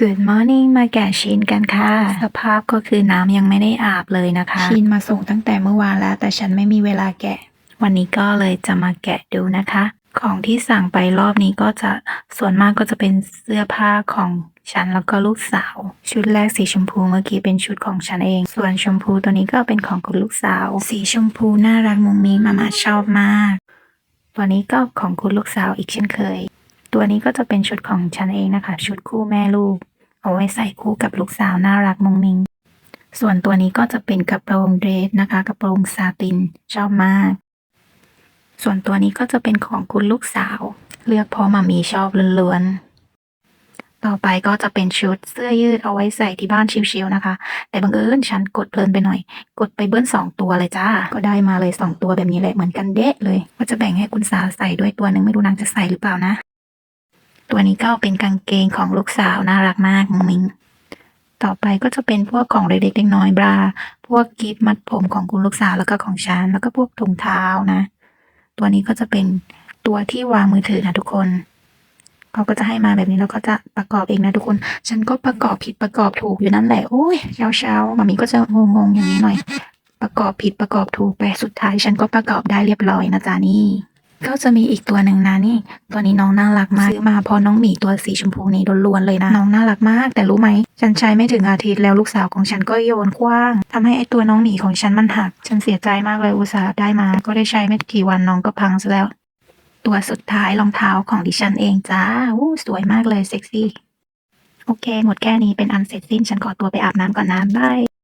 Good morning มาแกะชิ้นกันค่ะ สภาพก็คือน้ำยังไม่ได้อาบเลยนะคะ ชิ้นมาส่งตั้งแต่เมื่อวานแล้ว แต่ฉันไม่มีเวลาแกะ วันนี้ก็เลยจะมาแกะดูนะคะ ของที่สั่งไปรอบนี้ก็จะส่วนมากก็จะเป็นเสื้อผ้าของฉันแล้วก็ลูกสาว ชุดแรกสีชมพูเมื่อกี้เป็นชุดของฉันเอง ส่วนชมพูตัวนี้ก็เป็นของคุณลูกสาว สีชมพูน่ารักมุ้งมิ้งมามาชอบมาก ตัวนี้ก็ของคุณลูกสาวอีกเช่นเคย ตัวนี้ก็จะเป็นชุดของฉันเองนะคะ ชุดคู่แม่ลูก เอาไว้ใส่คู่กับลูกสาวน่ารักมุงมิง ส่วนตัวนี้ก็จะเป็นกระโปรงเดรสนะคะ กระโปรงซาตินชอบมาก ส่วนตัวนี้ก็จะเป็นของคุณลูกสาว เลือกเพราะมามีชอบล้วนๆ ต่อไปก็จะเป็นชุดเสื้อยืดเอาไว้ใส่ที่บ้านชิวๆนะคะ แต่บังเอิญฉันกดเพลินไปหน่อย กดไปเบิ้ลสองตัวเลยจ้า ก็ได้มาเลยสองตัวแบบนี้แหละเหมือนกันเดะเลย ว่าจะแบ่งให้คุณสาวใส่ด้วยตัวหนึ่งไม่รู้นางจะใส่หรือเปล่านะ ตัวนี้ก็เป็นกางเกงของลูกสาวน่ารักมากมุงมิงต่อไปก็จะเป็นพวกของเล็กๆน้อยๆบรา พวกกิฟต์มัดผมของคุณลูกสาวแล้วก็ของฉันแล้วก็พวกถุงเท้านะ ตัวนี้ก็จะเป็นตัวที่วางมือถือนะทุกคนเขาก็จะให้มาแบบนี้แล้วก็จะประกอบเองนะทุกคน ฉันก็ประกอบผิดประกอบถูกอยู่นั่นแหละโอ้ยเช้าเช้าๆมามีก็จะงงๆอย่างนี้หน่อย ประกอบผิดประกอบถูกไปสุดท้าย ฉันก็ประกอบได้เรียบร้อยนะจ๊ะนี่ ก็จะมีอีกตัวหนึ่งนะนี่ ตัวนี้น้องน่ารักมากซื้อมาเพราะน้องหมีตัวสีชมพูนี้ล้วนๆเลยนะ น้องน่ารักมาก แต่รู้ไหม ฉันใช้ไม่ถึงอาทิตย์แล้วลูกสาวของฉันก็โยนคว้างทำให้ไอตัวน้องหมีของฉันมันหัก ฉันเสียใจมากเลยอุตส่าห์ได้มา ก็ได้ใช้ไม่กี่วันน้องก็พังซะแล้ว ตัวสุดท้ายรองเท้าของดิฉันเองจ้าอู้สวยมากเลยเซ็กซี่ โอเค หมดแค่นี้เป็นอันเสร็จสิ้น ฉันขอตัวไปอาบน้ำก่อนนะบาย